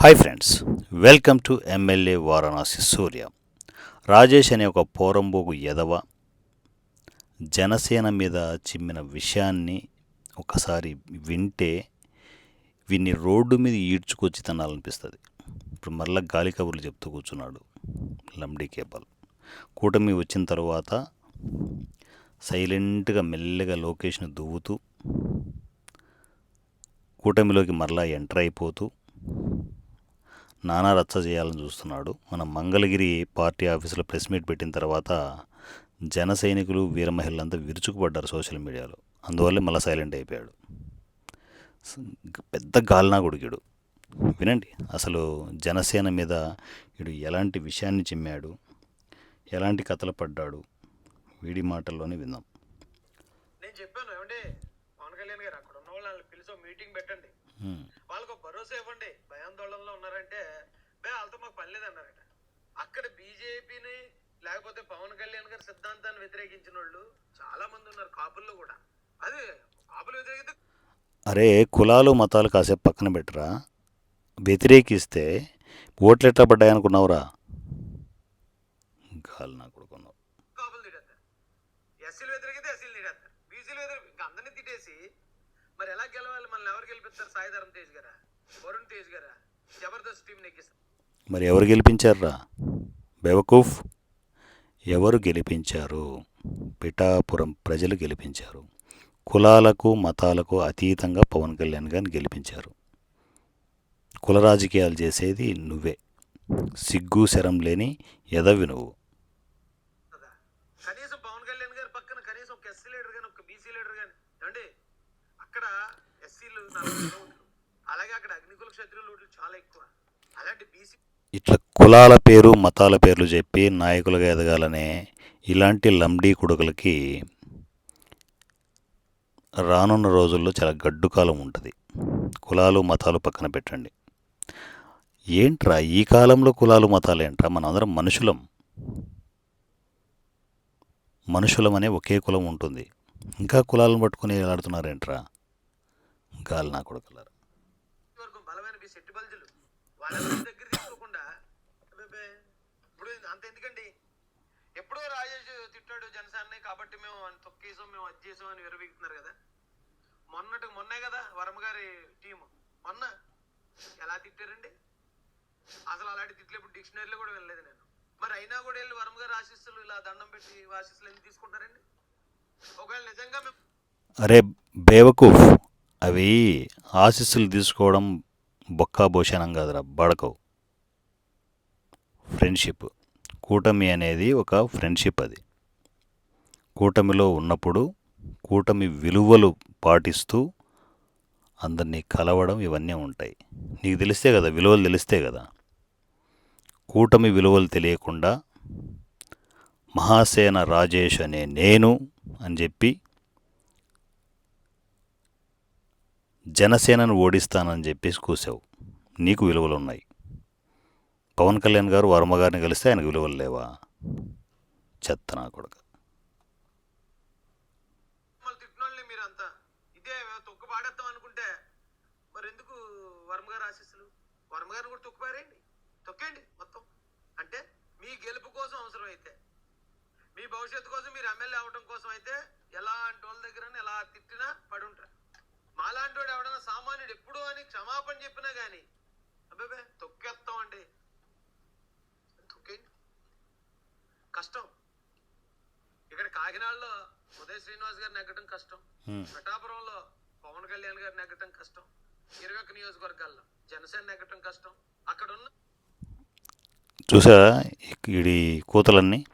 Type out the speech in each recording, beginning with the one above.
Hi friends welcome to MLA Varanasi Surya Rajesh అనే ఒక పోరంబోగు ఎదవ జనసేన మీద చిమ్మిన విషయాన్ని ఒకసారి వింటే వీన్ని రోడ్డు మీద ఈడ్చుకొచ్చి తినాలనిపిస్తుంది. ఇప్పుడు మళ్ళీ గాలి కబుర్లు చెప్తూ కూర్చున్నాడు లంబడి కేబల్. కూటమి వచ్చిన తర్వాత సైలెంట్గా మెల్లగా లొకేషన్ దువ్వుతూ కూటమిలోకి మరలా ఎంటర్ అయిపోతూ నానా రచ్చ చేయాలని చూస్తున్నాడు. మన మంగళగిరి పార్టీ ఆఫీసులో ప్రెస్ మీట్ పెట్టిన తర్వాత జన సైనికులు వీర మహిళలంతా విరుచుకుపడ్డారు సోషల్ మీడియాలో. అందువల్లే మళ్ళీ సైలెంట్ అయిపోయాడు. పెద్ద గాలినా కొడుకుడు వినండి అసలు జనసేన మీద వీడు ఎలాంటి విషయాన్ని చిమ్మాడు? ఎలాంటి కథలు పడ్డాడు? వీడి మాటల్లోనే విందాం. నేను చెప్పాను ఏమండి? పవన్ కళ్యాణ్ గారు అక్కడ ఉన్న వాళ్ళని పిలిచి మీటింగ్ పెట్టండి. వాళ్ళకు ఒక భరోసా ఇవ్వండి. భయాందోళనలో ఉన్నారంటే బే వాళ్ళతో మాకు పని లేదన్నారట. అక్కడ బీజేపీని లేకపోతే పవన్ కళ్యాణ్ గారి సిద్ధాంతాన్ని వ్యతిరేకించిన వాళ్ళు చాలా మంది ఉన్నారు కాపుల్లో కూడా. అదే కాపులు వ్యతిరేకితే అరే కులాలు మతాలు కాసేపు పక్కన పెట్టరా? వ్యతిరేకిస్తే ఓట్లు ఎట్లా పడ్డాయనుకున్నావురా గాలి నా కొడుకున్నావు కాపులు తిడేస్తారు ఎస్సీలు వ్యతిరేకితే ఎస్సీలు తిడేస్తారు బీసీలు వ్యతిరేక ఇంకా అందరినీ తిట్టేసి మరి ఎలా గెలవాలి మనల్ని తేజ్ గారా? వరుణ్ తేజ్ గారా? జబర్దస్త్ టీం నెగ్గిస్తారు మరి ఎవరు గెలిపించారా బెవకూఫ్? ఎవరు గెలిపించారు? పిఠాపురం ప్రజలు గెలిపించారు. కులాలకు మతాలకు అతీతంగా పవన్ కళ్యాణ్ గారిని గెలిపించారు. కుల రాజకీయాలు చేసేది నువ్వే. సిగ్గు శరం లేని ఎదవి నువ్వు. కనీసం పవన్ కళ్యాణ్ గారి పక్కన కనీసం ఒక ఎస్సీ లీడర్ కానీ ఒక బీసీ లీడర్ కానీ ఏమండి? అక్కడ ఎస్సీలు నలభై ఓట్లు అలాగే అక్కడ అగ్నికుల క్షత్రియుల ఓట్లు చాలా ఎక్కువ అలాంటి బీసీ ఇట్లా కులాల పేరు మతాల పేర్లు చెప్పి నాయకులుగా ఎదగాలనే ఇలాంటి లంబడీ కొడుకులకి రానున్న రోజుల్లో చాలా గడ్డు కాలం ఉంటుంది. కులాలు మతాలు పక్కన పెట్టండి. ఏంట్రా ఈ కాలంలో కులాలు మతాలు ఏంట్రా? మనందరం మనుషులం. మనుషులం అనే ఒకే కులం ఉంటుంది. ఇంకా కులాలను పట్టుకుని ఆడుతున్నారేంట్రా? గాలి నా కొడుకులారా. వరకు బలమైన బల్జులు. వాళ్ళ దగ్గర తీసుకోకుండా ఇప్పుడు అంత ఎందుకండి? ఎప్పుడో రాజేష్ తిట్టాడు జనసేనని కాబట్టి మేము తొక్కేసాం మేము అది చేసాం అని విరవీగుతున్నారు కదా. మొన్నటి మొన్నే కదా వరమగారి టీము. మొన్న ఎలా తిట్టారండి? అసలు అలాంటి తిట్లు ఇప్పుడు డిక్షనరీలో కూడా వెళ్ళలేదు నేను. మరి అయినా కూడా వెళ్ళి వర్మ గారి ఆశీస్సులు ఇలా దండం పెట్టి ఆశీస్సులు ఎందుకు తీసుకుంటారండి? ఒకవేళ నిజంగా మేము అరే బేవకూఫ్ అవి ఆశీస్సులు తీసుకోవడం బొక్కా భోషణం కాదురా బడకవు. ఫ్రెండ్షిప్. కూటమి అనేది ఒక ఫ్రెండ్షిప్ అది. కూటమిలో ఉన్నప్పుడు కూటమి విలువలు పాటిస్తూ అందరినీ కలవడం ఇవన్నీ ఉంటాయి. నీకు తెలిస్తే కదా విలువలు తెలిస్తే కదా. కూటమి విలువలు తెలియకుండా మహాసేన రాజేష్ అనే నేను అని చెప్పి జనసేనను ఓడిస్తానని చెప్పేసి కూసావు. నీకు విలువలు ఉన్నాయి పవన్ కళ్యాణ్ గారు వర్మ గారిని కలిస్తే ఆయనకు విలువలు లేవా? చెత్త నా కొడుకు. ఇదే తొక్కు పాడేద్దాం అనుకుంటే వర్మ గారు మొత్తం. అంటే మీ గెలుపు కోసం అవసరం అయితే మీ భవిష్యత్తు కోసం మీరు ఎమ్మెల్యే అవడం కోసం అయితే ఎలాంటి వాళ్ళ దగ్గర ఎలా తిట్టినా పడి ఉంటారు మాలాంటి వాడు ఎవడన్నా సామాన్యుడు ఎప్పుడు అని క్షమాపణ చెప్పినా గానీ అబ్బాబే తొక్కేస్తామండి తొక్కేయండి. కష్టం. ఇక్కడ కాకినాడలో ఉదయ్ శ్రీనివాస్ గారిని ఎక్కడం కష్టం. పిఠాపురంలో పవన్ కళ్యాణ్ గారిని ఎక్కడం కష్టం. ఇరవై ఒక్క నియోజకవర్గాల్లో జనసేన ఎక్కడం కష్టం. అక్కడ ఉన్న చూసా ఈ కూతలన్నీ?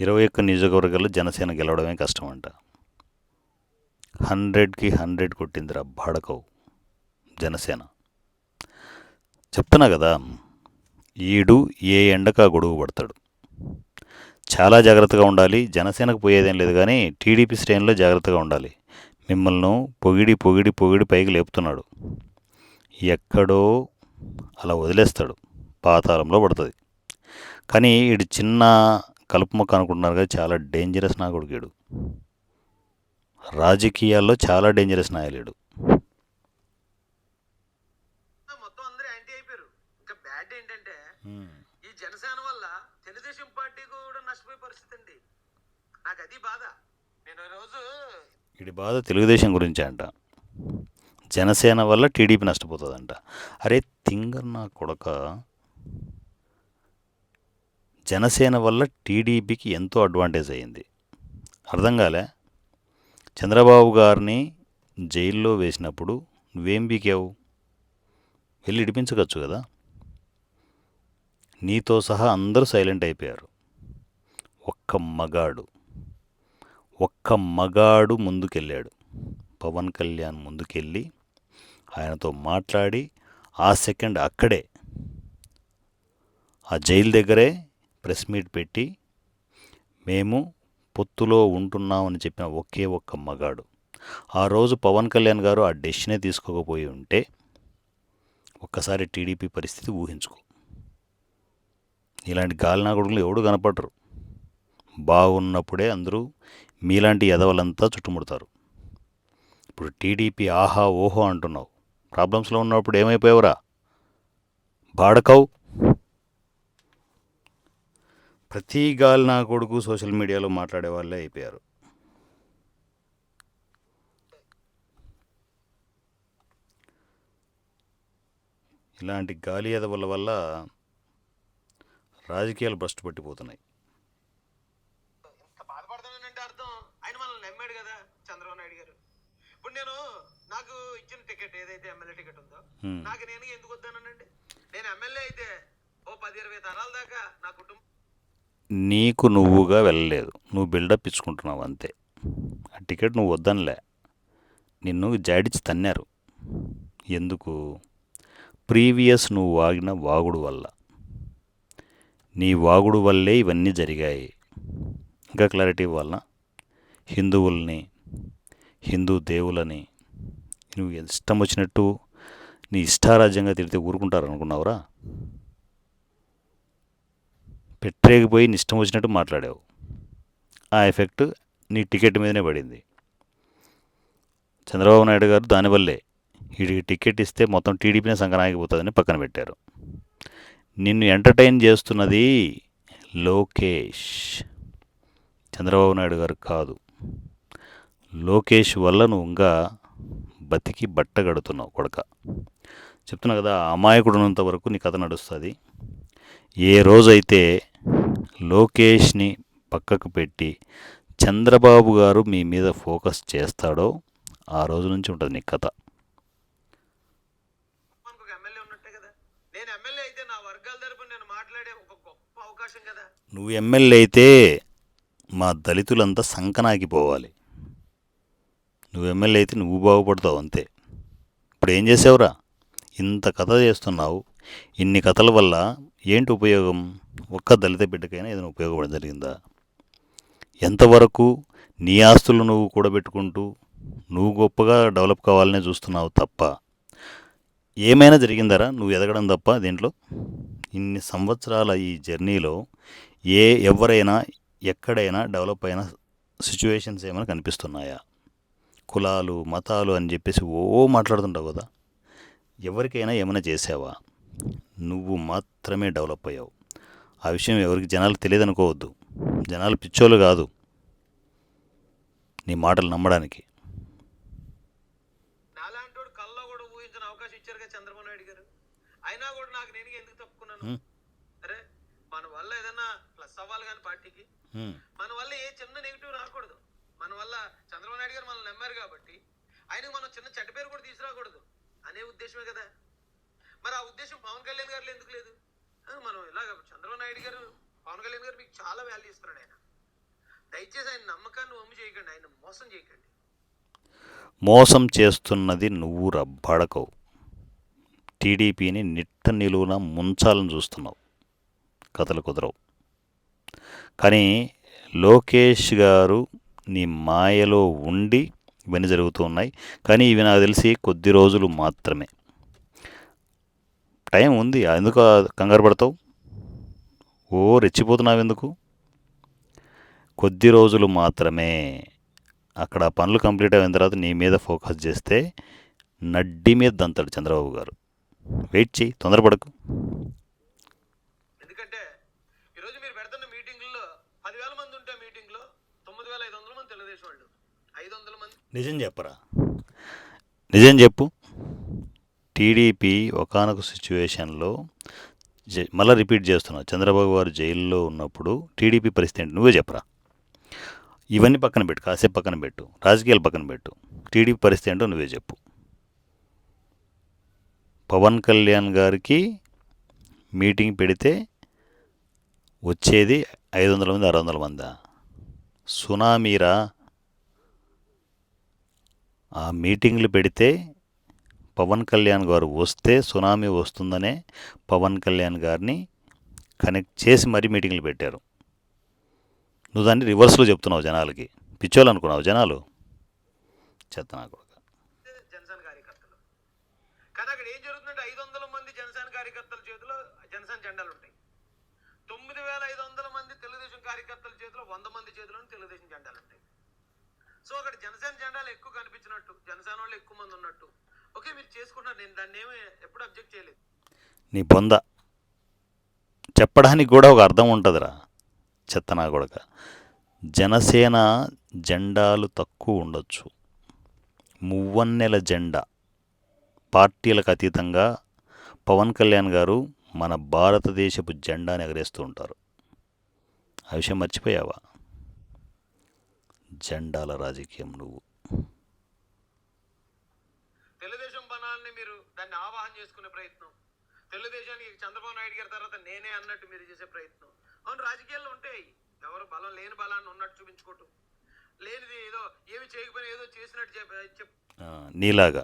ఇరవై ఒక్క నియోజకవర్గాల్లో జనసేన గెలవడమే కష్టం అంట. హండ్రెడ్కి హండ్రెడ్ కొట్టిందిరా బాడకవు జనసేన. చెప్తున్నా కదా ఈడు ఏ ఎండక గొడుగు పడతాడు? చాలా జాగ్రత్తగా ఉండాలి జనసేనకు పోయేదేం లేదు కానీ టీడీపీ శ్రేణిలో జాగ్రత్తగా ఉండాలి. మిమ్మల్ని పొగిడి పొగిడి పొగిడి పైకి లేపుతున్నాడు. ఎక్కడో అలా వదిలేస్తాడు పాతాళంలో పడుతుంది. కానీ ఈడు చిన్న కలుపు మొక్క అనుకుంటున్నారు కదా చాలా డేంజరస్ నా కొడుకుడు రాజకీయాల్లో చాలా డేంజరస్ నాయలేడు మొత్తం అందరూ యాంటీ అయిపోయారు. ఏంటంటే ఈ జనసేన వల్ల తెలుగుదేశం పార్టీ కూడా నష్టపోయే పరిస్థితి అండి. నాకు అది బాధ. నేను రోజు ఇది బాధ తెలుగుదేశం గురించి అంట. జనసేన వల్ల టీడీపీ నష్టపోతుందంట. అరే తింగర్ నా కొడక జనసేన వల్ల టీడీపీకి ఎంతో అడ్వాంటేజ్ అయింది. అర్థం కాలే? చంద్రబాబు గారిని జైల్లో వేసినప్పుడు నువ్వేం బీకావు వెళ్ళి ఇడిపించవచ్చు కదా? నీతో సహా అందరూ సైలెంట్ అయిపోయారు. ఒక్క మగాడు ఒక్క మగాడు ముందుకెళ్ళాడు. పవన్ కళ్యాణ్ ముందుకెళ్ళి ఆయనతో మాట్లాడి ఆ సెకండ్ అక్కడే ఆ జైలు దగ్గరే ప్రెస్ మీట్ పెట్టి మేము పొత్తులో ఉంటున్నామని చెప్పిన ఒకే ఒక్క మగాడు. ఆ రోజు పవన్ కళ్యాణ్ గారు ఆ డెసిషనే తీసుకోకపోయి ఉంటే ఒక్కసారి టీడీపీ పరిస్థితి ఊహించుకో. ఇలాంటి గాలినా కొడుకులు ఎవడు కనపడరు. బాగున్నప్పుడే అందరూ మీలాంటి ఎదవలంతా చుట్టుముడతారు. ఇప్పుడు టీడీపీ ఆహా ఓహో అంటున్నావు. ప్రాబ్లమ్స్లో ఉన్నప్పుడు ఏమైపోయావురా? బాడకవు. ప్రతి గాలి నా కొడుకు సోషల్ మీడియాలో మాట్లాడే వాళ్ళే అయిపోయారు. ఇలాంటి గాలి ఎదవల వల్ల రాజకీయాలు భ్రష్టు పట్టిపోతున్నాయి. ఇంత బాధపడుతున్నానంటే అర్థం. ఆయన మనల్ని నమ్మాడు కదా చంద్రబాబు నాయుడు గారు. ఇప్పుడు నేను నాకు ఇచ్చిన టికెట్ ఏదైతే ఎమ్మెల్యే టికెట్ ఉందో. నాకు నేను ఎందుకు వద్దానండి నేను ఎమ్మెల్యే అయితే ఓ పది ఇరవై తరాల దాకా నా కుటుంబం నీకు నువ్వుగా వెళ్ళలేదు. నువ్వు బిల్డప్ ఇచ్చుకుంటున్నావు అంతే. ఆ టికెట్ నువ్వు వద్దనిలే. నిన్ను జాడిచి తన్నారు. ఎందుకు? ప్రీవియస్ నువ్వు వాగిన వాగుడు వల్ల. నీ వాగుడు వల్లే ఇవన్నీ జరిగాయి. ఇంకా క్లారిటీ ఇవ్వాలనా? హిందువుల్ని హిందూ దేవులని నువ్వు ఇష్టం వచ్చినట్టు నీ ఇష్టారాజ్యంగా తిరిగితే ఊరుకుంటారు అనుకున్నావురా పెట్టరేగిపోయి నీ ఇష్టం వచ్చినట్టు మాట్లాడావు. ఆ ఎఫెక్ట్ నీ టికెట్ మీదనే పడింది. చంద్రబాబు నాయుడు గారు దానివల్లే వీడికి టికెట్ ఇస్తే మొత్తం టీడీపీనే సంకనాగిపోతుందని పక్కన పెట్టారు. నిన్ను ఎంటర్టైన్ చేస్తున్నది లోకేష్. చంద్రబాబు నాయుడు గారు కాదు. లోకేష్ వల్ల నువ్వు ఇంకా బతికి బట్ట కడుతున్నావు కొడక. చెప్తున్నా కదా అమాయకుడు ఉన్నంత వరకు నీ కథ నడుస్తుంది. ఏ రోజైతే లోకేష్ని పక్కకు పెట్టి చంద్రబాబు గారు మీ మీద ఫోకస్ చేస్తాడో ఆ రోజు నుంచి ఉంటుంది నీ కథ. నువ్వు ఎమ్మెల్యే అయితే మా దళితులంతా సంకనాగిపోవాలి. నువ్వు ఎమ్మెల్యే అయితే నువ్వు బాగుపడతావు అంతే. ఇప్పుడు ఏం చేసావురా? ఇంత కథ చేస్తున్నావు. ఇన్ని కథల వల్ల ఏంటి ఉపయోగం? ఒక్క దళిత బిడ్డకైనా ఏదైనా ఉపయోగపడడం జరిగిందా? ఎంతవరకు నీ ఆస్తులు నువ్వు కూడబెట్టుకుంటూ నువ్వు గొప్పగా డెవలప్ కావాలనే చూస్తున్నావు తప్ప ఏమైనా జరిగిందరా? నువ్వు ఎదగడం తప్ప దీంట్లో? ఇన్ని సంవత్సరాల ఈ జర్నీలో ఏ ఎవరైనా ఎక్కడైనా డెవలప్ అయిన సిచ్యువేషన్స్ ఏమైనా కనిపిస్తున్నాయా? కులాలు మతాలు అని చెప్పేసి ఓ మాట్లాడుతుంటావు కదా. ఎవరికైనా ఏమైనా చేసావా? నువ్వు మాత్రమే డెవలప్ అయ్యావు. ఆ విషయం ఎవరికి జనాలు తెలియదు అనుకోవద్దు జనాలు పిచ్చోళ్ళు కాదు. నీ మాటలు నమ్మడానికి. అయినా కూడా నాకు నేను ఎందుకు తప్పుకున్నాను. అరే మన వల్ల ఏదైనా ప్లస్ అవ్వాలి కానీ పార్టీకి. మన వల్ల ఏ చిన్న నెగిటివ్ రాకూడదు. మన వల్ల చంద్రబాబు నాయుడు గారు మనల్ని నమ్మారు కాబట్టి ఆయనకు మనం చిన్న చెడ్డ పేరు కూడా తీసుకురాకూడదు. అనే ఉద్దేశమే కదా. మరి ఆ ఉద్దేశం పవన్ కళ్యాణ్ గారు ఎందుకు లేదు? మనం ఇలాగ చంద్రబాబు నాయుడు గారు పవన్ కళ్యాణ్ గారు మీకు చాలా వాల్యూ ఇస్తున్నాడు ఆయన. దయచేసి ఆయన నమ్మకాన్ని వమ్ము చేయకండి ఆయన మోసం చేయకండి. మోసం చేస్తున్నది నువ్వు రబ్బడకవు టీడీపీని నిట్ట నిలువున ముంచాలని చూస్తున్నావు. కథలు కుదరవు. కానీ లోకేష్ గారు నీ మాయలో ఉండి ఇవన్నీ జరుగుతూ ఉన్నాయి. కానీ ఇవి నాకు తెలిసి కొద్ది రోజులు మాత్రమే. టైం ఉంది. ఎందుకు కంగారు పడతావు? ఓ రెచ్చిపోతున్నావు ఎందుకు? కొద్ది రోజులు మాత్రమే అక్కడ పనులు కంప్లీట్ అయిన తర్వాత నీ మీద ఫోకస్ చేస్తే నడ్డి మీద దంతాడు చంద్రబాబు గారు. వెయిట్ చేయి తొందరపడకు ఎందుకంటే మీటింగ్లో నిజం చెప్పరా? నిజం చెప్పు. టీడీపీ ఒకనొక సిచ్యువేషన్లో మళ్ళీ రిపీట్ చేస్తున్నావు చంద్రబాబు గారు జైల్లో ఉన్నప్పుడు టీడీపీ పరిస్థితి ఏంటి? నువ్వే చెప్పరా. ఇవన్నీ పక్కన పెట్టు కాసేపు పక్కన పెట్టు రాజకీయాలు పక్కన పెట్టు. టీడీపీ పరిస్థితి ఏంటో నువ్వే చెప్పు. పవన్ కళ్యాణ్ గారికి మీటింగ్ పెడితే వచ్చేది ఐదు వందల మంది ఆరు వందల మందా? సునామీరా? ఆ మీటింగ్లు పెడితే పవన్ కళ్యాణ్ గారు వస్తే సునామీ వస్తుందనే పవన్ కళ్యాణ్ గారిని కనెక్ట్ చేసి మరీ మీటింగ్లు పెట్టారు. నువ్వు దాన్ని రివర్స్లో చెప్తున్నావు జనాలకి. పిచ్చోళ్ళు అనుకున్నావు జనాలు. చెత్త నాకు జనసేన కార్యకర్తలు. కానీ అక్కడ ఏం జరుగుతుందంటే ఐదు వందల మంది జనసేన కార్యకర్తల చేతిలో జనసేన జెండాలు ఉంటాయి. తొమ్మిది వేల ఐదు వందల మంది తెలుగుదేశం కార్యకర్తల చేతిలో వంద మంది చేతిలో తెలుగుదేశం జెండాలు ఉంటాయి. సో అక్కడ జనసేన జెండాలు ఎక్కువ కనిపించినట్టు జనసేన వాళ్ళు ఎక్కువ మంది ఉన్నట్టు ఓకే మీరు చేసుకుంటున్నారు. నేను దాన్ని ఏమి ఎప్పుడు అబ్జెక్ట్ చేయలేదు. నీ బొంద. చెప్పడానికి కూడా ఒక అర్థం ఉంటుందిరా చెత్తనా కొడక జనసేన జెండాలు తక్కువ ఉండొచ్చు. మువ్వన్నెల జెండా. పార్టీలకు అతీతంగా పవన్ కళ్యాణ్ గారు మన భారతదేశపు జెండాని ఎగరేస్తూ ఉంటారు. ఆ విషయం మర్చిపోయావా? జెండాల రాజకీయం నువ్వు తెలుగుదేశం బనాల్ని మీరు చేసుకునే ప్రయత్నం. తెలుగుదేశానికి చంద్రబాబు నాయుడు గారి తర్వాత నేనే అన్నట్టు మీరు చేసే ప్రయత్నం. అవును రాజకీయాల్లో ఉంటాయి ఎవరు బలం లేని బలాన్ని ఉన్నట్టు చూపించుకోవటం. లేనిది ఏదో ఏమి చేయకపోయినా ఏదో చేసినట్టు చెప్ చెప్ నీలాగా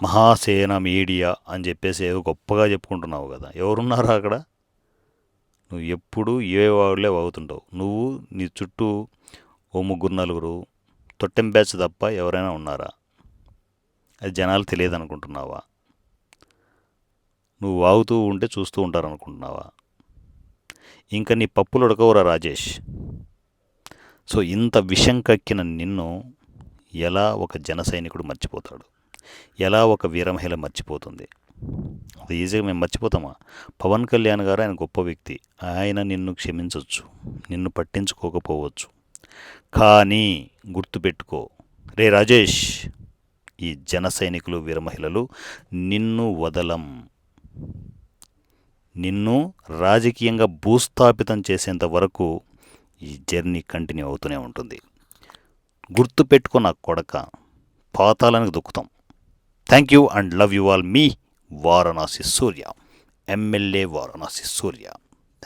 మహాసేన మీడియా అని చెప్పేసి ఏదో గొప్పగా చెప్పుకుంటున్నావు కదా. ఎవరున్నారా అక్కడ? నువ్వు ఎప్పుడు ఏ వాళ్ళే అవుతుంటావు. నువ్వు నీ చుట్టూ ఓ ముగ్గురు నలుగురు తొట్టెం బ్యాచ్ తప్ప ఎవరైనా ఉన్నారా? అది జనాలు తెలియదు అనుకుంటున్నావా నువ్వు వాగుతూ ఉంటే చూస్తూ ఉంటారు అనుకుంటున్నావా ఇంకా నీ పప్పులు ఉడకవురా రాజేష్. సో ఇంత విషం కక్కిన నిన్ను ఎలా ఒక జన సైనికుడు మర్చిపోతాడు? ఎలా ఒక వీరమహిళ మర్చిపోతుంది? అది ఈజీగా మేము మర్చిపోతామా? పవన్ కళ్యాణ్ గారు ఆయన గొప్ప వ్యక్తి. ఆయన నిన్ను క్షమించవచ్చు నిన్ను పట్టించుకోకపోవచ్చు. కానీ గుర్తుపెట్టుకో రే రాజేష్ ఈ జన సైనికులు వీరమహిళలు నిన్ను వదలం. నిన్ను రాజకీయంగా భూస్థాపితం చేసేంత వరకు ఈ జర్నీ కంటిన్యూ అవుతూనే ఉంటుంది. గుర్తుపెట్టుకున్న కొడక. పాతాళానికి దుక్కుతాం. Thank you and love you all me Varanasi Surya. MLA Varanasi Surya.